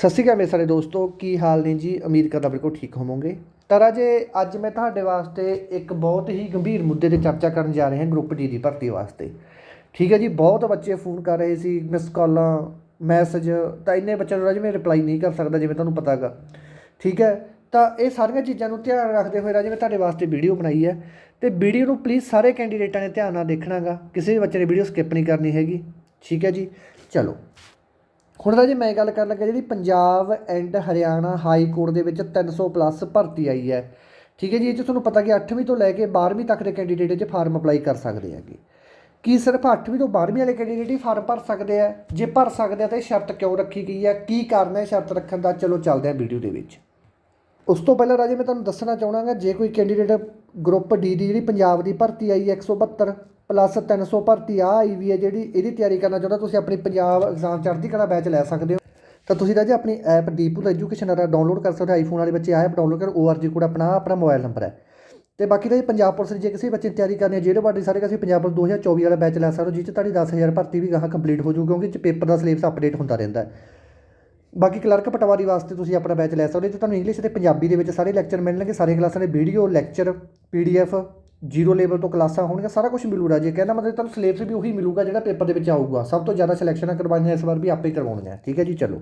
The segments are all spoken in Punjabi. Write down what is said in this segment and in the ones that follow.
ਸਤਿ ਸ਼੍ਰੀ ਅਕਾਲ ਮੇਰੇ ਸਾਰੇ ਦੋਸਤੋ, ਕੀ ਹਾਲ ਨੇ ਜੀ? ਉਮੀਦ ਕਰਦਾ ਬਿਲਕੁਲ ਠੀਕ ਹੋਵੋਗੇ। ਤਾਂ ਰਾਜੇ, ਅੱਜ ਮੈਂ ਤੁਹਾਡੇ ਵਾਸਤੇ ਇੱਕ ਬਹੁਤ ਹੀ ਗੰਭੀਰ ਮੁੱਦੇ ਤੇ ਚਰਚਾ ਕਰਨ ਜਾ ਰਹੇ ਹਾਂ ਗਰੁੱਪ ਡੀ ਦੀ ਭਰਤੀ ਵਾਸਤੇ। ਠੀਕ ਹੈ ਜੀ, ਬਹੁਤ ਬੱਚੇ ਫੋਨ ਕਰ ਰਹੇ ਸੀ, ਮਿਸ ਕਾਲਾਂ, ਮੈਸੇਜ, ਤਾਂ ਇੰਨੇ ਬੱਚਿਆਂ ਨੂੰ ਰਾਜੇ ਮੈਂ ਰਿਪਲਾਈ ਨਹੀਂ ਕਰ ਸਕਦਾ ਜਿਵੇਂ ਤੁਹਾਨੂੰ ਪਤਾ ਹੈਗਾ ਠੀਕ ਹੈ, ਤਾਂ ਇਹ ਸਾਰੀਆਂ ਚੀਜ਼ਾਂ ਨੂੰ ਧਿਆਨ ਰੱਖਦੇ ਹੋਏ ਰਾਜੇ ਮੈਂ ਤੁਹਾਡੇ ਵਾਸਤੇ ਵੀਡੀਓ ਬਣਾਈ ਹੈ। ਤੇ ਵੀਡੀਓ ਨੂੰ ਪਲੀਜ਼ ਸਾਰੇ ਕੈਂਡੀਡੇਟਾਂ ਨੇ ਧਿਆਨ ਨਾਲ ਦੇਖਣਾਗਾ ਕਿਸੇ ਵੀ ਬੱਚੇ ਨੇ ਵੀਡੀਓ ਸਕਿਪ ਨਹੀਂ ਕਰਨੀ ਹੈਗੀ। ਠੀਕ ਹੈ ਜੀ, ਚਲੋ। ਹੁਣ ਰਾਜੇ ਮੈਂ ਗੱਲ ਕਰਨ ਲੱਗਾ ਜਿਹੜੀ Punjab and Haryana high court ਦੇ ਵਿੱਚ 300 ਪਲੱਸ ਭਰਤੀ ਆਈ ਹੈ। ਠੀਕ ਹੈ ਜੀ, ਇਹ 'ਚ ਤੁਹਾਨੂੰ ਪਤਾ ਕਿ 8ਵੀਂ ਤੋਂ ਲੈ ਕੇ 12ਵੀਂ ਤੱਕ ਦੇ ਕੈਂਡੀਡੇਟ ਇਹ 'ਚ ਫਾਰਮ ਅਪਲਾਈ ਕਰ ਸਕਦੇ ਹੈਗੇ। ਕੀ ਸਿਰਫ 8ਵੀਂ ਤੋਂ 12ਵੀਂ ਵਾਲੇ ਕੈਂਡੀਡੇਟ ਹੀ ਫਾਰਮ ਭਰ ਸਕਦੇ ਆ? ਜੇ ਭਰ ਸਕਦੇ ਆ ਤਾਂ ਇਹ ਸ਼ਰਤ ਕਿਉਂ ਰੱਖੀ ਗਈ ਹੈ? ਕੀ ਕਾਰਨ ਹੈ ਸ਼ਰਤ ਰੱਖਣ ਦਾ? ਚਲੋ ਚੱਲਦੇ ਹਾਂ ਵੀਡੀਓ ਦੇ ਵਿੱਚ। ਉਸ ਤੋਂ ਪਹਿਲਾਂ ਰਾਜੇ ਮੈਂ ਤੁਹਾਨੂੰ ਦੱਸਣਾ ਚਾਹਣਾਗਾ ਜੇ ਕੋਈ ਕੈਂਡੀਡੇਟ ਗਰੁੱਪ ਡੀ ਦੀ ਜਿਹੜੀ ਪੰਜਾਬ ਦੀ ਭਰਤੀ ਆਈ ਹੈ 172 ਪਲੱਸ 300 ਭਰਤੀ ਆ ਆਈ ਵੀ ਹੈ ਜਿਹੜੀ ਇਹਦੀ ਤਿਆਰੀ ਕਰਨਾ ਚਾਹੁੰਦਾ, ਤੁਸੀਂ ਆਪਣੀ ਪੰਜਾਬ ਐਗਜ਼ਾਮ ਚੜ੍ਹਦੀ ਕਲਾ ਬੈਚ ਲੈ ਸਕਦੇ ਹੋ। ਤਾਂ ਤੁਸੀਂ ਰਾਜੇ ਆਪਣੀ ਐਪ ਡੀਪੂ ਐਜੂਕੇਸ਼ਨ ਦਾ ਡਾਊਨਲੋਡ ਕਰ ਸਕਦੇ ਹੋ ਆਈਫੋਨ ਵਾਲੇ ਬੱਚੇ ਐਪ ਡਾਊਨਲੋਡ ਕਰ, ORG ਕੋਡ ਆਪਣਾ ਆਪਣਾ ਮੋਬਾਈਲ ਨੰਬਰ ਹੈ। ਤੇ ਬਾਕੀ ਤਾਂ ਪੰਜਾਬ ਪੁਲਿਸ ਦੀ ਜੇ ਕਿਸੇ ਬੱਚੇ ਨੇ ਤਿਆਰੀ ਕਰਨੀ ਹੈ, ਜਿਹੜੇ ਬਾਡੀ ਸਾਰੇ ਅਸੀਂ ਪੰਜਾਬ ਪੁਲਿਸ 2024 ਵਾਲਾ ਬੈਚ ਲੈ ਸਕਦੇ ਹੋ ਜਿਸ 'ਚ ਤੁਹਾਡੀ 10000 ਭਰਤੀ ਵੀ ਗਾਹਾਂ ਕੰਪਲੀਟ ਹੋ ਜੂ ਕਿਉਂਕਿ ਪੇਪਰ ਦਾ ਸਿਲੇਬਸ ਅਪਡੇਟ ਹੁੰਦਾ ਰਹਿੰਦਾ ਹੈ। ਬਾਕੀ ਕਲਰਕ ਪਟਵਾਰੀ ਵਾਸਤੇ ਤੁਸੀਂ ਆਪਣਾ ਬੈਚ ਲੈ ਸਕਦੇ ਹੋ ਤੇ ਤੁਹਾਨੂੰ ਇੰਗਲਿਸ਼ ਤੇ ਪੰਜਾਬੀ ਦੇ ਵਿੱਚ ਸਾਰੇ ਲੈਕਚਰ ਮਿਲਣਗੇ, ਸਾਰੀਆਂ ਕਲਾਸਾਂ ਦੇ video lecture PDF zero level ਤੋਂ ਕਲਾਸਾਂ ਹੋਣਗੀਆਂ, ਸਾਰਾ ਕੁਝ ਮਿਲੂਗਾ ਜੇ ਕਹਿੰਦਾ ਮਤਲਬ ਤੁਹਾਨੂੰ ਸਿਲੇਬਸ ਵੀ ਉਹੀ ਮਿਲੂਗਾ ਜਿਹੜਾ ਪੇਪਰ ਦੇ ਵਿੱਚ ਆਊਗਾ। ਸਭ ਤੋਂ ਜ਼ਿਆਦਾ ਸਿਲੈਕਸ਼ਨਾਂ ਕਰਵਾਈਆਂ ਇਸ ਵਾਰ ਵੀ ਆਪੇ ਹੀ ਕਰਵਾਉਣੀਆਂ, ਠੀਕ ਹੈ ਜੀ? ਚਲੋ।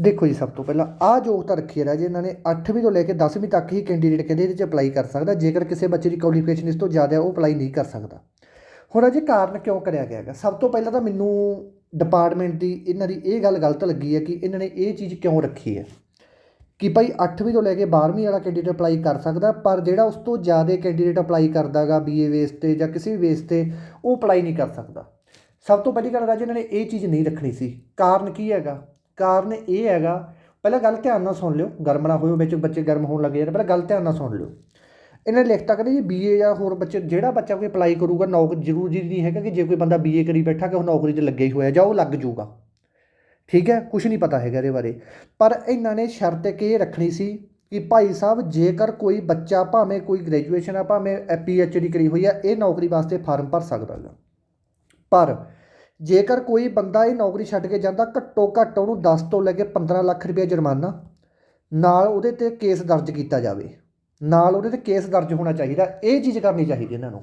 ਦੇਖੋ ਜੀ ਸਭ ਤੋਂ ਪਹਿਲਾਂ, ਆਹ ਯੋਗਤਾ ਰੱਖੀ ਹੈ ਰਾਜੇ ਇਹਨਾਂ ਨੇ 8ਵੀਂ ਤੋਂ ਲੈ ਕੇ 10ਵੀਂ ਤੱਕ ਹੀ ਕੈਂਡੀਡੇਟ ਕਹਿੰਦੇ ਇਹਦੇ 'ਚ ਅਪਲਾਈ ਕਰ ਸਕਦਾ, ਜੇਕਰ ਕਿਸੇ ਬੱਚੇ ਦੀ ਕੁਆਲੀਫਿਕੇਸ਼ਨ ਇਸ ਤੋਂ ਜ਼ਿਆਦਾ ਹੈ ਉਹ ਅਪਲਾਈ ਨਹੀਂ ਕਰ ਸਕਦਾ। ਹੁਣ ਅਜੇ ਕਾਰਨ ਕਿਉਂ ਕਰਿਆ ਗਿਆ ਹੈਗਾ? ਸਭ ਤੋਂ ਪਹਿਲਾਂ ਤਾਂ ਮੈਨੂੰ ਡਿਪਾਰਟਮੈਂਟ ਦੀ, ਇਹਨਾਂ ਦੀ ਇਹ ਗੱਲ ਗਲਤ ਲੱਗੀ ਹੈ ਕਿ ਇਹਨਾਂ ਨੇ ਇਹ ਚੀਜ਼ ਕਿਉਂ ਰੱਖੀ ਹੈ? ਕਿ ਭਾਈ 8ਵੀਂ ਤੋਂ ਲੈ ਕੇ 12ਵੀਂ ਵਾਲਾ ਕੈਂਡੀਡੇਟ ਅਪਲਾਈ ਕਰ ਸਕਦਾ, ਪਰ ਜਿਹੜਾ ਉਸ ਤੋਂ ਜ਼ਿਆਦਾ ਕੈਂਡੀਡੇਟ ਅਪਲਾਈ ਕਰਦਾਗਾ ਬੀਏ ਬੇਸ ਤੇ ਜਾਂ ਕਿਸੇ ਵੀ ਬੇਸ ਤੇ, ਉਹ ਅਪਲਾਈ ਨਹੀਂ ਕਰ ਸਕਦਾ। ਸਭ ਤੋਂ ਪਹਿਲੀ ਗੱਲ ਰਾਜ, ਇਹਨਾਂ ਨੇ ਇਹ ਚੀਜ਼ ਨਹੀਂ ਰੱਖਣੀ ਸੀ। ਕਾਰਨ ਕੀ ਹੈਗਾ? ਕਾਰਨ ਇਹ ਹੈਗਾ, ਪਹਿਲਾਂ ਗੱਲ ਧਿਆਨ ਨਾਲ ਸੁਣ ਲਿਓ, ਗਰਮ ਨਾ ਹੋਇਓ ਵਿੱਚ, ਬੱਚੇ ਗਰਮ ਹੋਣ ਲੱਗੇ ਜਾਂਦੇ, ਪਹਿਲਾਂ ਗੱਲ ਧਿਆਨ ਨਾਲ ਸੁਣ ਲਿਓ। ਇਹਨਾਂ ਨੇ ਲਿਖਤਾ ਕਹਿੰਦੇ ਜੀ ਬੀਏ ਜਾਂ ਹੋਰ ਬੱਚੇ, ਜਿਹੜਾ ਬੱਚਾ ਕੋਈ ਅਪਲਾਈ ਕਰੂਗਾ ਨੌਕਰੀ ਜ਼ਰੂਰੀ ਨਹੀਂ ਹੈਗਾ ਕਿ ਜੇ ਕੋਈ ਬੰਦਾ ਬੀਏ ਕਰੀ ਬੈਠਾ, ਕਿ ਉਹ ਨੌਕਰੀ 'ਚ ਲੱਗਿਆ ਹੀ ਹੋਇਆ ਜਾਂ ਉਹ ਲੱਗ ਜਾਊਗਾ। ਠੀਕ ਹੈ ਕੁਝ ਨਹੀਂ ਪਤਾ ਹੈਗਾ ਇਹਦੇ ਬਾਰੇ। ਪਰ ਇਹਨਾਂ ਨੇ ਸ਼ਰਤ ਇੱਕ ਇਹ ਰੱਖਣੀ ਸੀ ਕਿ ਭਾਈ ਸਾਹਿਬ, ਜੇਕਰ ਕੋਈ ਬੱਚਾ ਭਾਵੇਂ ਕੋਈ ਗ੍ਰੈਜੂਏਸ਼ਨ ਆ, ਭਾਵੇਂ ਪੀ ਐਚ ਡੀ ਕਰੀ ਹੋਈ ਆ, ਇਹ ਨੌਕਰੀ ਵਾਸਤੇ ਫਾਰਮ ਭਰ ਸਕਦਾ ਹੈਗਾ ਪਰ ਜੇਕਰ ਕੋਈ ਬੰਦਾ ਇਹ ਨੌਕਰੀ ਛੱਡ ਕੇ ਜਾਂਦਾ, ਘੱਟੋ ਘੱਟ ਉਹਨੂੰ 10 ਤੋਂ ਲੈ ਕੇ 15 ਲੱਖ ਰੁਪਏ ਜੁਰਮਾਨਾ ਨਾਲ ਉਹਦੇ ਤੇ ਕੇਸ ਦਰਜ ਕੀਤਾ ਜਾਵੇ। ਨਾਲ ਉਹਦੇ ਤੇ ਕੇਸ ਦਰਜ ਹੋਣਾ ਚਾਹੀਦਾ, ਇਹ ਚੀਜ਼ ਕਰਨੀ ਚਾਹੀਦੀ ਇਹਨਾਂ ਨੂੰ।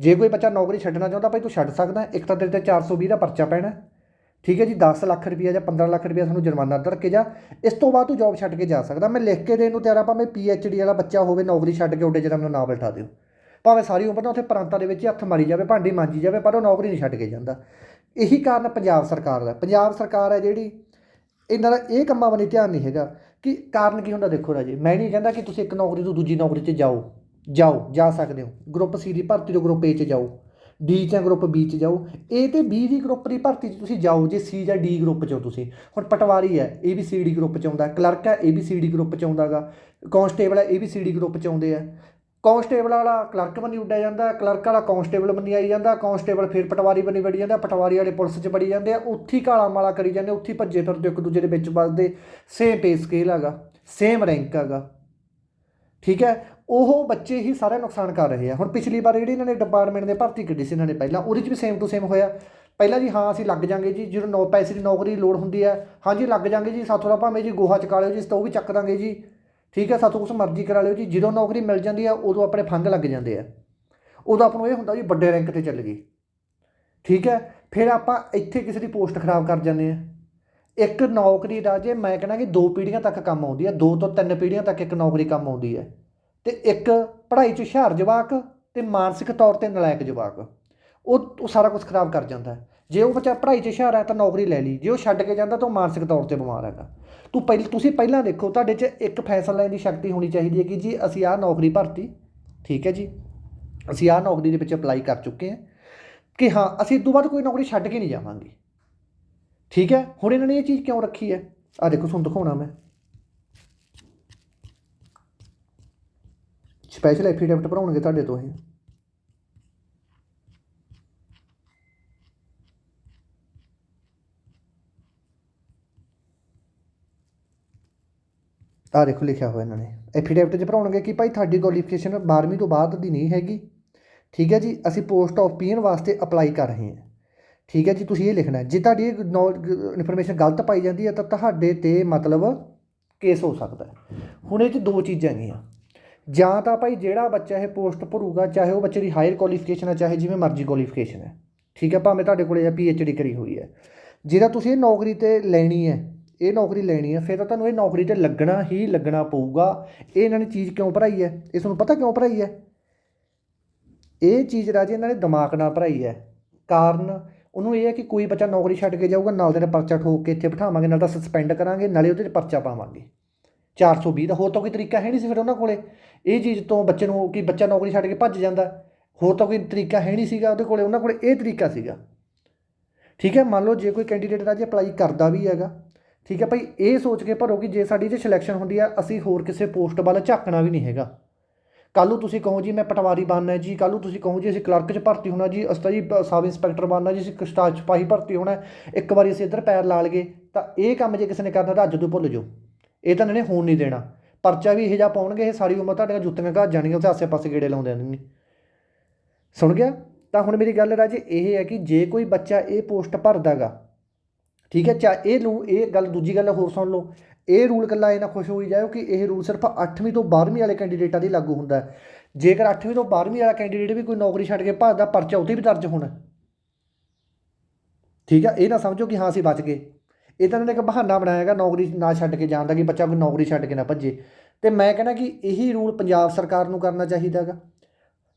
ਜੇ ਕੋਈ ਬੱਚਾ ਨੌਕਰੀ ਛੱਡਣਾ ਚਾਹੁੰਦਾ, ਭਾਈ ਤੂੰ ਛੱਡ ਸਕਦਾ, ਇੱਕ ਤਾਂ ਤੇਰੇ ਤੇ 420 ਦਾ ਪਰਚਾ ਪੈਣਾ। ਠੀਕ ਹੈ ਜੀ 10 ਲੱਖ ਰੁਪਈਆ ਜਾਂ 15 ਲੱਖ ਰੁਪਇਆ ਤੁਹਾਨੂੰ ਜੁਰਮਾਨਾ ਦਰ ਕੇ ਜਾ। ਇਸ ਤੋਂ ਬਾਅਦ ਤੂੰ ਜੌਬ ਛੱਡ ਕੇ ਜਾ ਸਕਦਾ। ਮੈਂ ਲਿਖ ਕੇ ਦੇਣ ਨੂੰ ਤਿਆਰ ਆ, ਭਾਵੇਂ ਪੀ ਐਚ ਡੀ ਵਾਲਾ ਬੱਚਾ ਹੋਵੇ, ਨੌਕਰੀ ਛੱਡ ਕੇ ਉੱਡੇ ਜਨਮ ਨੂੰ ਨਾ ਬਿਠਾ ਦਿਓ। ਭਾਵੇਂ ਸਾਰੀ ਉਮਰ ਨਾ ਉੱਥੇ ਪ੍ਰਾਂਤਾਂ ਦੇ ਵਿੱਚ ਹੀ ਹੱਥ ਮਾਰੀ ਜਾਵੇ, ਭਾਂਡੀ ਮਾਂਜੀ ਜਾਵੇ, ਪਰ ਉਹ ਨੌਕਰੀ ਨਹੀਂ ਛੱਡ ਕੇ ਜਾਂਦਾ। ਇਹੀ ਕਾਰਨ ਪੰਜਾਬ ਸਰਕਾਰ ਦਾ। ਪੰਜਾਬ ਸਰਕਾਰ ਹੈ ਜਿਹੜੀ ਇਹਨਾਂ ਦਾ ਇਹ ਕੰਮਾਂ ਵੱਲ ਧਿਆਨ ਨਹੀਂ ਹੈਗਾ ਕਿ ਕਾਰਨ ਕੀ ਹੁੰਦਾ ਦੇਖੋ ਰਾਜੇ, ਮੈਂ ਨਹੀਂ ਕਹਿੰਦਾ ਕਿ ਤੁਸੀਂ ਇੱਕ ਨੌਕਰੀ ਤੋਂ ਦੂਜੀ ਨੌਕਰੀ 'ਚ ਜਾਓ। ਜਾਓ, ਜਾ ਸਕਦੇ ਹੋ। ਗਰੁੱਪ ਸੀ ਦੀ ਭਰਤੀ ਤੋਂ ਗਰੁੱਪ ਏ 'ਚ ਜਾਓ। ਡੀ ਜਾਂ ਗਰੁੱਪ ਬੀ 'ਚ ਜਾਓ। ਏ ਤੇ ਬੀ ਦੀ ਗਰੁੱਪ ਦੀ ਭਰਤੀ 'ਚ ਤੁਸੀਂ ਜਾਓ, ਜੇ ਸੀ ਜਾਂ ਡੀ ਗਰੁੱਪ 'ਚ ਹੋ ਤੁਸੀਂ। ਹੁਣ ਪਟਵਾਰੀ ਹੈ A B C D group 'ਚ ਆਉਂਦਾ। ਕਲਰਕ ਹੈ A B C D group 'ਚ ਆਉਂਦਾਗਾ ਕਾਂਸਟੇਬਲ ਹੈ A B C D group 'ਚ ਆਉਂਦੇ ਆ। ਕਾਂਸਟੇਬਲ ਵਾਲਾ ਕਲਰਕ ਬਣੀ ਉੱਡਿਆ ਜਾਂਦਾ, ਕਲਰਕ ਵਾਲਾ ਕਾਂਸਟੇਬਲ ਬਣੀ ਆਈ ਜਾਂਦਾ। ਕਾਂਸਟੇਬਲ ਫਿਰ ਪਟਵਾਰੀ ਬਣੀ ਵੜੀ ਜਾਂਦਾ, ਪਟਵਾਰੀ ਵਾਲੇ ਪੁਲਿਸ 'ਚ ਬੜੀ ਜਾਂਦੇ ਆ। ਉੱਥੀ ਕਾਲਾ ਮਾਲਾ ਕਰੀ ਜਾਂਦੇ, ਉੱਥੀ ਭੱਜੇ ਫਿਰਦੇ ਇੱਕ ਦੂਜੇ ਦੇ ਵਿੱਚ ਵੱਜਦੇ ਸੇਮ ਪੇ ਸਕੇਲ ਹੈਗਾ ਸੇਮ ਰੈਂਕ ਹੈਗਾ। ਠੀਕ ਹੈ? ਉਹ ਬੱਚੇ ਹੀ ਸਾਰਾ ਨੁਕਸਾਨ ਕਰ ਰਹੇ ਆ। ਹੁਣ ਪਿਛਲੀ ਵਾਰ ਜਿਹੜੀ ਇਹਨਾਂ ਨੇ ਡਿਪਾਰਟਮੈਂਟ ਦੇ ਭਰਤੀ ਕੀਤੀ ਸੀ ਇਹਨਾਂ ਨੇ ਪਹਿਲਾਂ, ਉਹਦੇ 'ਚ ਵੀ ਸੇਮ ਟੂ ਸੇਮ ਹੋਇਆ। ਪਹਿਲਾਂ ਜੀ ਹਾਂ, ਅਸੀਂ ਲੱਗ ਜਾਾਂਗੇ ਜੀ, ਜਦੋਂ ਨੌ ਪੈਸੇ ਦੀ ਨੌਕਰੀ ਦੀ ਲੋੜ ਹੁੰਦੀ ਹੈ ਹਾਂਜੀ ਲੱਗ ਜਾਾਂਗੇ ਜੀ, ਸਾਥੋਂ ਦਾ ਭਾਵੇਂ ਜੀ ਗੋਹਾ ਚਕਾ ਲਿਓ ਜੀ ਤਾਂ ਉਹ ਵੀ ਚੱਕ ਦਾਂਗੇ ਜੀ। ਠੀਕ ਹੈ ਸਾਥੋਂ ਕੁਛ ਮਰਜ਼ੀ ਕਰਾ ਲਿਓ ਜੀ, ਜਦੋਂ ਨੌਕਰੀ ਮਿਲ ਜਾਂਦੀ ਆ, ਉਦੋਂ ਆਪਣੇ ਫੰਗ ਲੱਗ ਜਾਂਦੇ ਆ। ਉਦੋਂ ਆਪਾਂ ਨੂੰ ਇਹ ਹੁੰਦਾ ਜੀ ਵੱਡੇ ਰੈਂਕ ਤੇ ਚੱਲ ਗਈ ਠੀਕ ਹੈ ਫਿਰ ਆਪਾਂ ਇੱਥੇ ਕਿਸੇ ਦੀ ਪੋਸਟ ਖਰਾਬ ਕਰ ਜਾਂਦੇ ਆ। ਇੱਕ ਨੌਕਰੀ ਦਾ ਜੇ ਮੈਂ ਕਹਿੰਦਾ ਕਿ ਦੋ ਪੀੜ੍ਹੀਆਂ ਤੱਕ ਕੰਮ ਆਉਂਦੀ ਹੈ ਦੋ ਤੋਂ ਤਿੰਨ ਪੀੜ੍ਹੀਆਂ ਤੱਕ ਇੱਕ ਨੌਕਰੀ ਕੰਮ ਆਉਂਦੀ ਹੈ ਤੇ ਇੱਕ ਪੜ੍ਹਾਈ 'ਚ ਹੁਸ਼ਿਆਰ ਜਵਾਕ ਤੇ ਮਾਨਸਿਕ ਤੌਰ ਤੇ ਨਲਾਇਕ ਜਵਾਕ। ਉਹ ਉਹ ਸਾਰਾ ਕੁਝ ਖਰਾਬ ਕਰ ਜਾਂਦਾ ਜੇ ਉਹ ਬੱਚਾ ਪੜ੍ਹਾਈ 'ਚ ਹੁਸ਼ਿਆਰ ਹੈ ਤਾਂ ਨੌਕਰੀ ਲੈ ਲਈ। ਜੇ ਉਹ ਛੱਡ ਕੇ ਜਾਂਦਾ ਤਾਂ ਉਹ ਮਾਨਸਿਕ ਤੌਰ ਤੇ ਬਿਮਾਰ ਹੈਗਾ। ਤੂੰ ਪਹਿਲ, ਤੁਸੀਂ ਪਹਿਲਾਂ ਦੇਖੋ, ਤੁਹਾਡੇ 'ਚ ਇੱਕ ਫੈਸਲਾ ਲੈਣ ਦੀ ਸ਼ਕਤੀ ਹੋਣੀ ਚਾਹੀਦੀ ਹੈ ਕਿ ਜੀ ਅਸੀਂ ਆਹ ਨੌਕਰੀ ਭਰਤੀ, ਠੀਕ ਹੈ ਜੀ? ਅਸੀਂ ਆਹ ਨੌਕਰੀ ਦੇ ਵਿੱਚ ਅਪਲਾਈ ਕਰ ਚੁੱਕੇ ਹਾਂ ਕਿ ਹਾਂ, ਅਸੀਂ ਇਸ ਤੋਂ ਬਾਅਦ ਕੋਈ ਨੌਕਰੀ ਛੱਡ ਕੇ ਨਹੀਂ ਜਾਵਾਂਗੇ। ਠੀਕ ਹੈ? ਹੁਣ ਇਹਨਾਂ ਨੇ ਇਹ ਚੀਜ਼ ਕਿਉਂ ਰੱਖੀ ਹੈ? ਆ ਦੇਖੋ, ਤੁਹਾਨੂੰ ਦਿਖਾਉਣਾ ਮੈਂ। ਸਪੈਸ਼ਲ ਐਫੀਡੈਵਿਟ ਭਰਾਉਣਗੇ ਤੁਹਾਡੇ ਤੋਂ ਇਹ। ਆ ਦੇਖੋ, ਲਿਖਿਆ ਹੋਇਆ ਇਹਨਾਂ ਨੇ। ਐਫੀਡੈਵਿਟ 'ਚ ਭਰਾਉਣਗੇ ਕਿ ਭਾਈ ਤੁਹਾਡੀ ਕੁਆਲੀਫਿਕੇਸ਼ਨ 12ਵੀਂ ਤੋਂ ਬਾਅਦ ਦੀ ਨਹੀਂ ਹੈਗੀ। ਠੀਕ ਹੈ ਜੀ, ਅਸੀਂ ਪੋਸਟ ਆਫ ਪੀਐਨ ਵਾਸਤੇ ਅਪਲਾਈ ਕਰ ਰਹੇ ਹਾਂ। ਠੀਕ ਹੈ ਜੀ, ਤੁਸੀਂ ਇਹ ਲਿਖਣਾ ਜੇ ਤੁਹਾਡੀ ਇਹ ਇਨਫੋਰਮੇਸ਼ਨ ਗਲਤ ਪਾਈ ਜਾਂਦੀ ਹੈ ਤਾਂ ਤੁਹਾਡੇ ਤੇ ਮਤਲਬ ਕੇਸ ਹੋ ਸਕਦਾ ਹੈ। ਹੁਣ ਇਹ 'ਚ ਦੋ ਚੀਜ਼ਾਂ ਹੈਗੀਆਂ। ਜਾਂ ਤਾਂ ਭਾਈ ਜਿਹੜਾ ਬੱਚਾ ਇਹ ਪੋਸਟ ਭਰੂਗਾ, ਚਾਹੇ ਉਹ ਬੱਚੇ ਦੀ ਹਾਇਰ ਕੁਆਲੀਫਿਕੇਸ਼ਨ ਹੈ, ਚਾਹੇ ਜਿਵੇਂ ਮਰਜ਼ੀ ਕੁਆਲੀਫਿਕੇਸ਼ਨ ਹੈ। ਠੀਕ ਹੈ, ਭਾਵੇਂ ਤੁਹਾਡੇ ਕੋਲੇ ਪੀ ਐਚ ਡੀ ਕਰੀ ਹੋਈ ਹੈ। ਜਿਹੜਾ ਤੁਸੀਂ ਇਹ ਨੌਕਰੀ ਤੇ ਲੈਣੀ ਹੈ, ਇਹ ਨੌਕਰੀ ਲੈਣੀ ਹੈ, ਫਿਰ ਤਾਂ ਤੁਹਾਨੂੰ ਇਹ ਨੌਕਰੀ ਤੇ ਲੱਗਣਾ ਹੀ ਲੱਗਣਾ ਪਊਗਾ। ਇਹ ਇਹਨਾਂ ਨੇ ਚੀਜ਼ ਕਿਉਂ ਭਰਾਈ ਹੈ? ਇਹ ਤੁਹਾਨੂੰ ਪਤਾ ਕਿਉਂ ਭਰਾਈ ਹੈ? ਇਹ ਚੀਜ਼ ਰਾਜੇ ਇਹਨਾਂ ਨੇ ਦਿਮਾਗ ਨਾਲ ਭਰਾਈ ਹੈ। ਕਾਰਨ ਉਹਨੂੰ ਇਹ ਹੈ ਕਿ ਕੋਈ ਬੱਚਾ ਨੌਕਰੀ ਛੱਡ ਕੇ ਜਾਊਗਾ, ਨਾਲ ਦੇ ਪਰਚਾ ਠੋਕ ਕੇ ਇੱਥੇ ਬਿਠਾਵਾਂਗੇ, ਨਾਲ ਤਾਂ ਸਸਪੈਂਡ ਕਰਾਂਗੇ, ਨਾਲੇ ਉਹਦੇ 'ਤੇ ਪਰਚਾ ਪਾਵਾਂਗੇ। 420 ਦਾ ਹੋਰ ਤਾਂ ਕੋਈ ਤਰੀਕਾ ਹੈ ਨਹੀਂ ਸੀ ਫਿਰ ਉਹਨਾਂ ਕੋਲੇ। ਇਹ ਚੀਜ਼ ਤੋਂ ਬੱਚੇ ਨੂੰ ਕਿ ਬੱਚਾ ਨੌਕਰੀ ਛੱਡ ਕੇ ਭੱਜ ਜਾਂਦਾ। ਹੋਰ ਤਾਂ ਕੋਈ ਤਰੀਕਾ ਹੈ ਨਹੀਂ ਸੀਗਾ ਉਹਦੇ ਕੋਲੇ, ਉਹਨਾਂ ਕੋਲੇ ਇਹ ਤਰੀਕਾ ਸੀਗਾ। ਠੀਕ ਹੈ, ਮੰਨ ਲਓ ਜੇ ਕੋਈ ਕੈਂਡੀਡੇਟ ਰਾਜੇ ਅਪਲਾਈ ਕਰਦਾ ਵੀ ਹੈਗਾ, ਠੀਕ ਹੈ, ਭਾਈ ਇਹ ਸੋਚ ਕੇ ਭਰੋ ਕਿ ਜੇ ਸਾਡੀ ਜੇ ਸਿਲੈਕਸ਼ਨ ਹੁੰਦੀ ਆ, ਅਸੀਂ ਹੋਰ ਕਿਸੇ ਪੋਸਟ ਵੱਲ ਝਾਕਣਾ ਵੀ ਨਹੀਂ ਹੈਗਾ। ਕੱਲ੍ਹ ਨੂੰ ਤੁਸੀਂ ਕਹੋ ਜੀ ਮੈਂ ਪਟਵਾਰੀ ਬਣਨਾ ਜੀ, ਕੱਲ੍ਹ ਨੂੰ ਤੁਸੀਂ ਕਹੋ ਜੀ ਅਸੀਂ ਕਲਰਕ 'ਚ ਭਰਤੀ ਹੋਣਾ ਜੀ, ਅਸੀਂ ਤਾਂ ਜੀ ਸਬ ਇੰਸਪੈਕਟਰ ਬਣਨਾ ਜੀ, ਅਸੀਂ ਕਸਟਾਜ ਸਿਪਾਹੀ ਭਰਤੀ ਹੋਣਾ, ਇੱਕ ਵਾਰੀ ਅਸੀਂ ਇੱਧਰ ਪੈਰ ਲਾ ਲਈਏ, ਤਾਂ ਇਹ ਕੰਮ ਜੇ ਕਿਸੇ ਨੇ ਕਰਨਾ ਤਾਂ ਅੱਜ ਤੋਂ ਭੁੱਲ ਜਾਓ। ਇਹ ਤਾਂ ਇਹਨਾਂ ਨੇ ਹੋਣ ਨਹੀਂ ਦੇਣਾ। ਪਰਚਾ ਵੀ ਇਹੋ ਜਿਹਾ ਪਾਉਣਗੇ, ਇਹ ਸਾਰੀ ਉਮਰ ਤੁਹਾਡੀਆਂ ਜੁੱਤੀਆਂ ਘਾ ਜਾਣਗੀਆਂ ਉੱਥੇ ਆਸੇ-ਪਾਸੇ ਗੇੜੇ ਲਾਉਂਦੇ ਨੇ ਸੁਣ ਗਿਆ? ਤਾਂ ਹੁਣ ਮੇਰੀ ਗੱਲ ਰਾਜੇ ਇਹ ਹੈ ਕਿ ਜੇ ਕੋਈ ਬੱਚਾ ਇਹ ਪੋਸਟ ਭਰਦਾਗਾ, ਠੀਕ ਹੈ ਚਾ ਇਹ ਲੂ, ਇਹ ਗੱਲ ਦੂਜੀ ਗੱਲ ਹੋਰ ਸੁਣ ਲਓ, ਇਹ ਰੂਲ ਕੱਲਾ ਇਹ ਨਾ ਖੁਸ਼ ਹੋਈ ਜਾਓ ਕਿ ਇਹ ਰੂਲ ਸਿਰਫ 8ਵੀਂ ਤੋਂ 12ਵੀਂ ਵਾਲੇ ਕੈਂਡੀਡੇਟਾਂ ਦੀ ਲਾਗੂ ਹੁੰਦਾ ਹੈ। ਜੇਕਰ 8ਵੀਂ ਤੋਂ 12ਵੀਂ ਵਾਲਾ ਕੈਂਡੀਡੇਟ ਵੀ ਕੋਈ ਨੌਕਰੀ ਛੱਡ ਕੇ ਭਰਦਾ ਪਰਚਾ ਉੱਤੇ ਵੀ ਦਰਜ ਹੋਣਾ ਠੀਕ ਹੈ, ਇਹ ਨਾ ਸਮਝੋ ਕਿ ਹਾਂ ਅਸੀਂ ਬਚ ਗਏ। ਇਹ ਤਾਂ ਇਹਨਾਂ ਨੇ ਇੱਕ ਬਹਾਨਾ ਬਣਾਇਆ ਬਣਾਇਆਗਾ ਨੌਕਰੀ ਨਾ ਛੱਡ ਕੇ ਜਾਣ ਦਾ ਕਿ ਬੱਚਾ ਕੋਈ ਨੌਕਰੀ ਛੱਡ ਕੇ ਨਾ ਭੱਜੇ। ਤੇ ਮੈਂ ਕਹਿੰਦਾ ਕਿ ਇਹੀ ਰੂਲ ਪੰਜਾਬ ਸਰਕਾਰ ਨੂੰ ਕਰਨਾ ਚਾਹੀਦਾ ਚਾਹੀਦਾਗਾ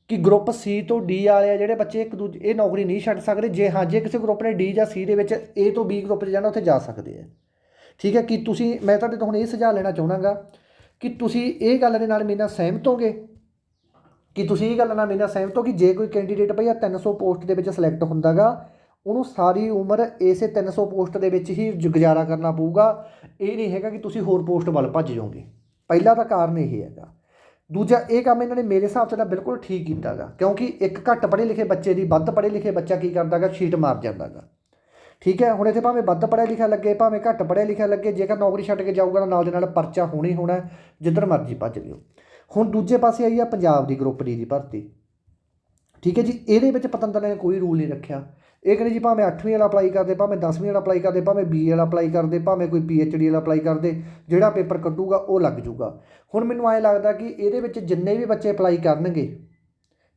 ਕਿ ਗਰੁੱਪ ਸੀ ਤੋਂ ਡੀ ਵਾਲੇ ਆ ਜਿਹੜੇ ਬੱਚੇ ਇੱਕ ਦੂਜੇ, ਇਹ ਨੌਕਰੀ ਨਹੀਂ ਛੱਡ ਸਕਦੇ, ਜੇ ਹਾਂ, ਜੇ ਕਿਸੇ ਗਰੁੱਪ ਨੇ ਡੀ ਜਾਂ ਸੀ ਦੇ ਵਿੱਚ ਏ ਤੋਂ ਬੀ ਗਰੁੱਪ 'ਚ ਜਾਣਾ, ਉੱਥੇ ਜਾ ਸਕਦੇ ਆ। ਠੀਕ ਹੈ ਕਿ ਤੁਸੀਂ, ਮੈਂ ਤੁਹਾਡੇ ਤੋਂ ਹੁਣ ਇਹ ਸੁਝਾਅ ਲੈਣਾ ਚਾਹਣਾਗਾ ਕਿ ਤੁਸੀਂ ਇਹ ਗੱਲ ਦੇ ਨਾਲ ਮੇਰੇ ਨਾਲ ਸਹਿਮਤ ਹੋਗੇ? ਕਿ ਤੁਸੀਂ ਇਹ ਗੱਲ ਨਾਲ ਮੇਰੇ ਨਾਲ ਸਹਿਮਤ ਹੋ ਕਿ ਜੇ ਕੋਈ ਕੈਂਡੀਡੇਟ ਭਈਆ 300 ਪੋਸਟ ਦੇ ਵਿੱਚ ਸਿਲੈਕਟ ਹੁੰਦਾਗਾ ਉਹਨੂੰ ਸਾਰੀ ਉਮਰ ਇਸੇ 300 ਪੋਸਟ ਦੇ ਵਿੱਚ ਹੀ ਗੁਜ਼ਾਰਾ ਕਰਨਾ ਪਊਗਾ। ਇਹ ਨਹੀਂ ਹੈਗਾ ਕਿ ਤੁਸੀਂ ਹੋਰ ਪੋਸਟ ਵੱਲ ਭੱਜ ਜਾਓਗੇ। ਪਹਿਲਾ ਤਾਂ ਕਾਰਨ ਇਹ ਹੈਗਾ। ਦੂਜਾ, ਇਹ ਕੰਮ ਇਹਨਾਂ ਨੇ ਮੇਰੇ ਹਿਸਾਬ ਤੋਂ ਤਾਂ ਬਿਲਕੁਲ ਠੀਕ ਕੀਤਾਗਾ। ਕਿਉਂਕਿ ਇੱਕ ਘੱਟ ਪੜ੍ਹੇ ਲਿਖੇ ਬੱਚੇ ਦੀ ਵੱਧ ਪੜ੍ਹੇ ਲਿਖੇ ਬੱਚਾ ਕੀ ਕਰਦਾਗਾ? ਸ਼ੀਟ ਮਾਰ ਜਾਂਦਾਗਾ। ਠੀਕ ਹੈ, ਹੁਣ ਇੱਥੇ ਭਾਵੇਂ ਵੱਧ ਪੜ੍ਹਿਆ ਲਿਖਿਆ ਲੱਗੇ, ਭਾਵੇਂ ਘੱਟ ਪੜ੍ਹਿਆ ਲਿਖਿਆ ਲੱਗੇ, ਜੇਕਰ ਨੌਕਰੀ ਛੱਡ ਕੇ ਜਾਊਗਾ ਤਾਂ ਨਾਲ ਦੇ ਨਾਲ ਪਰਚਾ ਹੋਣੀ ਹੋਣਾ, ਜਿੱਧਰ ਮਰਜ਼ੀ ਭੱਜ ਲਿਓ। ਹੁਣ ਦੂਜੇ ਪਾਸੇ ਆਈ ਆ ਪੰਜਾਬ ਦੀ ਗਰੁੱਪ ਡੀ ਦੀ ਭਰਤੀ। ਠੀਕ ਹੈ ਜੀ, ਇਹਦੇ ਵਿੱਚ ਪਤੰਦਰ ਨੇ ਕੋਈ ਰੂਲ ਨਹੀਂ ਰੱਖਿਆ। ਇਹ ਕਹਿੰਦੇ ਜੀ ਭਾਵੇਂ 8ਵੀਂ ਵਾਲਾ ਅਪਲਾਈ ਕਰਦੇ, ਭਾਵੇਂ 10ਵੀਂ ਵਾਲਾ ਅਪਲਾਈ ਕਰਦੇ, ਭਾਵੇਂ ਬੀ ਵਾਲਾ ਅਪਲਾਈ ਕਰਦੇ, ਭਾਵੇਂ ਕੋਈ ਪੀ ਐਚ ਡੀ ਵਾਲਾ ਅਪਲਾਈ ਕਰਦੇ, ਜਿਹੜਾ ਪੇਪਰ ਕੱਢੂਗਾ ਉਹ ਲੱਗ ਜੂਗਾ ਹੁਣ ਮੈਨੂੰ ਐਂ ਲੱਗਦਾ ਕਿ ਇਹਦੇ ਵਿੱਚ ਜਿੰਨੇ ਵੀ ਬੱਚੇ ਅਪਲਾਈ ਕਰਨਗੇ,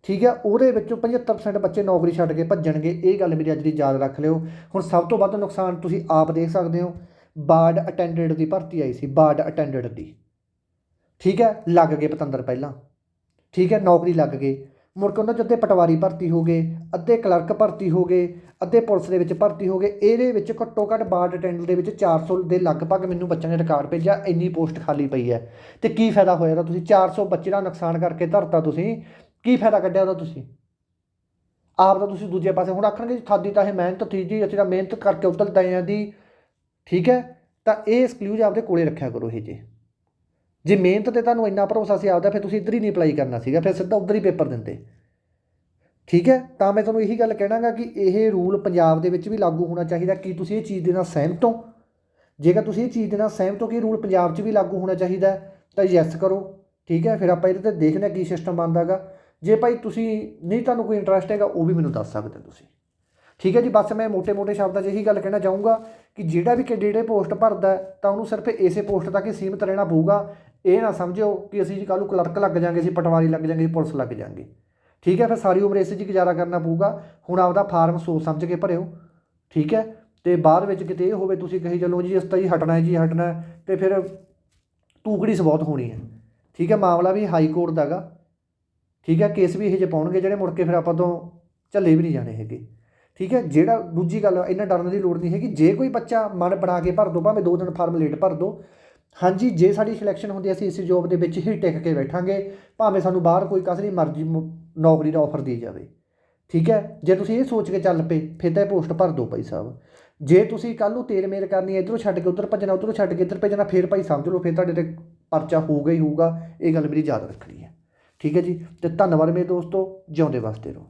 ਠੀਕ ਹੈ, ਉਹਦੇ ਵਿੱਚੋਂ 75% ਬੱਚੇ ਨੌਕਰੀ ਛੱਡ ਕੇ ਭੱਜਣਗੇ, ਇਹ ਗੱਲ ਮੇਰੀ ਅੱਜ ਦੀ ਯਾਦ ਰੱਖ ਲਿਓ। ਹੁਣ ਸਭ ਤੋਂ ਵੱਧ ਨੁਕਸਾਨ ਤੁਸੀਂ ਆਪ ਦੇਖ ਸਕਦੇ ਹੋ, ਬਾਰਡ ਅਟੈਂਡੈਂਟ ਦੀ ਭਰਤੀ ਆਈ ਸੀ, ਬਾਰਡ ਅਟੈਂਡੈਂਟ ਦੀ। ਠੀਕ ਹੈ, ਲੱਗ ਗਏ ਪਤੰਦਰ ਪਹਿਲਾਂ। ਠੀਕ ਹੈ, ਨੌਕਰੀ ਲੱਗ ਗਈ ਮੁੜ ਕੇ ਉਹਨਾਂ 'ਚ ਅੱਧੇ ਪਟਵਾਰੀ ਭਰਤੀ ਹੋ ਗਏ, ਅੱਧੇ ਕਲਰਕ ਭਰਤੀ ਹੋ ਗਏ, ਅੱਧੇ ਪੁਲਿਸ ਦੇ ਵਿੱਚ ਭਰਤੀ ਹੋ ਗਏ। ਇਹਦੇ ਵਿੱਚ ਘੱਟੋ ਘੱਟ ਬਾਰਡ ਅਟੈਂਡੈਂਟ ਦੇ ਵਿੱਚ 400 ਦੇ ਲਗਭਗ ਮੈਨੂੰ ਬੱਚਿਆਂ ਨੇ ਰਿਕਾਰਡ ਭੇਜਿਆ, ਇੰਨੀ ਪੋਸਟ ਖਾਲੀ ਪਈ ਹੈ। ਤੇ ਕੀ ਫਾਇਦਾ ਹੋਇਆ ਤਾਂ ਤੁਸੀਂ? 400 ਬੱਚੇ ਦਾ ਨੁਕਸਾਨ ਕਰਕੇ ਧਰਤਾ ਤੁਸੀਂ। ਕੀ ਫਾਇਦਾ ਕੱਢਿਆ ਉਹਦਾ ਤੁਸੀਂ? ਆਪ ਤਾਂ ਤੁਸੀਂ ਦੂਜੇ ਪਾਸੇ ਹੁਣ ਆਖਣਗੇ ਜੀ ਸਾਡੀ ਤਾਂ ਇਹ ਮਿਹਨਤ ਥੀ ਜੀ, ਅਸੀਂ ਤਾਂ ਮਿਹਨਤ ਕਰਕੇ ਉੱਧਰ ਦਏ ਆਂ ਦੀ, ਠੀਕ ਹੈ? ਤਾਂ ਇਹ ਐਕਸਕਲੂਜ ਆਪਦੇ ਕੋਲੇ ਰੱਖਿਆ ਕਰੋ ਇਹ ਜੇ। ਜੇ ਮਿਹਨਤ ਤੇ ਤੁਹਾਨੂੰ ਇੰਨਾ ਭਰੋਸਾ ਸੀ ਆਪਦਾ, ਫਿਰ ਤੁਸੀਂ ਇੱਧਰ ਹੀ ਨਹੀਂ ਅਪਲਾਈ ਕਰਨਾ ਸੀਗਾ, ਫਿਰ ਸਿੱਧਾ ਉੱਧਰ ਹੀ ਪੇਪਰ ਦਿੰਦੇ। ਠੀਕ ਹੈ? ਤਾਂ ਮੈਂ ਤੁਹਾਨੂੰ ਇਹੀ ਗੱਲ ਕਹਿਣਾਗਾ ਕਿ ਇਹ ਰੂਲ ਪੰਜਾਬ ਦੇ ਵਿੱਚ ਵੀ ਲਾਗੂ ਹੋਣਾ ਚਾਹੀਦਾ ਕਿ ਤੁਸੀਂ ਇਹ ਚੀਜ਼ ਦੇ ਨਾਲ ਸਹਿਮਤ ਹੋ। ਜੇਕਰ ਤੁਸੀਂ ਇਹ ਚੀਜ਼ ਦੇ ਨਾਲ ਸਹਿਮਤ ਹੋ ਕਿ ਰੂਲ ਪੰਜਾਬ 'ਚ ਵੀ ਲਾਗੂ ਹੋਣਾ ਚਾਹੀਦਾ, ਤਾਂ ਯੈਸ ਕਰੋ। ਠੀਕ ਹੈ? ਫਿਰ ਆਪਾਂ ਇਹਦੇ ਤੇ ਦੇਖਦੇ ਕੀ ਸਿਸਟਮ ਬਣਦਾਗਾ। ਜੇ ਭਾਈ ਤੁਸੀਂ ਨਹੀਂ ਤੁਹਾਨੂੰ ਕੋਈ ਇੰਟਰਸਟ ਹੈਗਾ, ਉਹ ਵੀ ਮੈਨੂੰ ਦੱਸ ਸਕਦੇ ਤੁਸੀਂ। ਠੀਕ ਹੈ ਜੀ? ਬਸ ਮੈਂ ਮੋٹے-ਮੋٹے ਸ਼ਬਦਾਂ 'ਚ ਇਹੀ ਗੱਲ ਕਹਿਣਾ ਚਾਹੂੰਗਾ ਕਿ ਜਿਹੜਾ ਵੀ ਕੈਂਡੀਡੇਟ ਪੋਸਟ ਭਰਦਾ ਤਾਂ ਉਹਨੂੰ ਸਿਰਫ ਇਸੇ ਪੋਸਟ ਤੱਕ ਹੀ ਸੀਮਿਤ ਰਹਿਣਾ ਪਊਗਾ। ਇਹ ਨਾ ਸਮਝਿਓ ਕਿ ਅਸੀਂ ਜੀ ਕੱਲ੍ਹ ਨੂੰ ਕਲਰਕ ਲੱਗ ਜਾਾਂਗੇ ਅਸੀਂ ਪਟਵਾਰੀ ਲੱਗ ਜਾਾਂਗੇ ਅਸੀਂ ਪੁਲਿਸ ਲੱਗ ਜਾਾਂਗੇ। ਠੀਕ ਹੈ, ਫਿਰ ਸਾਰੀ ਉਮਰ ਇਸੇ 'ਚ ਗੁਜ਼ਾਰਾ ਕਰਨਾ ਪਊਗਾ। ਹੁਣ ਆਪਦਾ ਫਾਰਮ ਸੋਚ ਸਮਝ ਕੇ ਭਰਿਓ। ਠੀਕ ਹੈ, ਤੇ ਬਾਅਦ ਵਿੱਚ ਕਿਤੇ ਇਹ ਹੋਵੇ ਤੁਸੀਂ ਕਹੀ ਚੱਲੋ ਜੀ, ਇਸ ਤਾਂ ਜੀ ਹਟਣਾ ਹੈ ਜੀ, ਹਟਣਾ ਹੈ, ਤੇ ਫਿਰ ਤੂਕੜੀ ਬਹੁਤ ਹੋਣੀ ਹੈ। ਠੀਕ ਹੈ, ਮਾਮਲਾ ਵੀ ਹਾਈ ਕੋਰਟ ਦਾਗਾ ਠੀਕ ਹੈ, ਕੇਸ ਵੀ ਇਹ ਜਿਹੇ ਪਾਉਣਗੇ ਜਿਹੜੇ ਮੁੜ ਕੇ ਫਿਰ ਆਪਾਂ ਤੋਂ ਝੱਲੇ ਵੀ ਨਹੀਂ ਜਾਣੇ ਹੈਗੇ। ਠੀਕ ਹੈ, ਜਿਹੜਾ ਦੂਜੀ ਗੱਲ ਇਹਨਾਂ ਡਰਨ ਦੀ ਲੋੜ ਨਹੀਂ ਹੈਗੀ। ਜੇ ਕੋਈ ਬੱਚਾ ਮਨ ਬਣਾ ਕੇ ਭਰ ਦੋ, ਭਾਵੇਂ ਦੋ ਦਿਨ ਫਾਰਮ ਲੇਟ ਭਰ ਦੋ ਹਾਂਜੀ, ਜੇ ਸਾਡੀ ਸਿਲੈਕਸ਼ਨ ਹੁੰਦੀ ਅਸੀਂ ਇਸ ਜੋਬ ਦੇ ਵਿੱਚ ਹੀ ਟਿਕ ਕੇ ਬੈਠਾਂਗੇ, ਭਾਵੇਂ ਸਾਨੂੰ ਬਾਹਰ ਕੋਈ ਕਸਰੀ ਮਰਜ਼ੀ ਨੌਕਰੀ ਦਾ ਆਫਰ ਦੀ ਜਾਵੇ। ਠੀਕ ਹੈ? ਜੇ ਤੁਸੀਂ ਇਹ ਸੋਚ ਕੇ ਚੱਲ ਪਏ, ਫਿਰ ਤਾਂ ਇਹ ਪੋਸਟ ਭਰ ਦਿਓ ਭਾਈ ਸਾਹਿਬ। ਜੇ ਤੁਸੀਂ ਕੱਲ ਨੂੰ ਤੇਰ ਮੇਰ ਕਰਨੀ ਹੈ, ਇਧਰੋਂ ਛੱਡ ਕੇ ਉਧਰ ਭੱਜਣਾ, ਉਧਰੋਂ ਛੱਡ ਕੇ ਇੱਧਰ ਭੱਜਣਾ, ਫਿਰ ਭਾਈ ਸਮਝ ਲਓ, ਫਿਰ ਤੁਹਾਡੇ ਤੇ ਪਰਚਾ ਹੋਊਗਾ ਹੀ ਹੋਊਗਾ, ਇਹ ਗੱਲ ਮੇਰੀ ਯਾਦ ਰੱਖਣੀ ਹੈ। ਠੀਕ ਹੈ ਜੀ? ਤੇ ਧੰਨਵਾਦ ਮੇਰੇ ਦੋਸਤੋ, ਜਿਉਂਦੇ ਵਾਸਤੇ ਰਹੋ।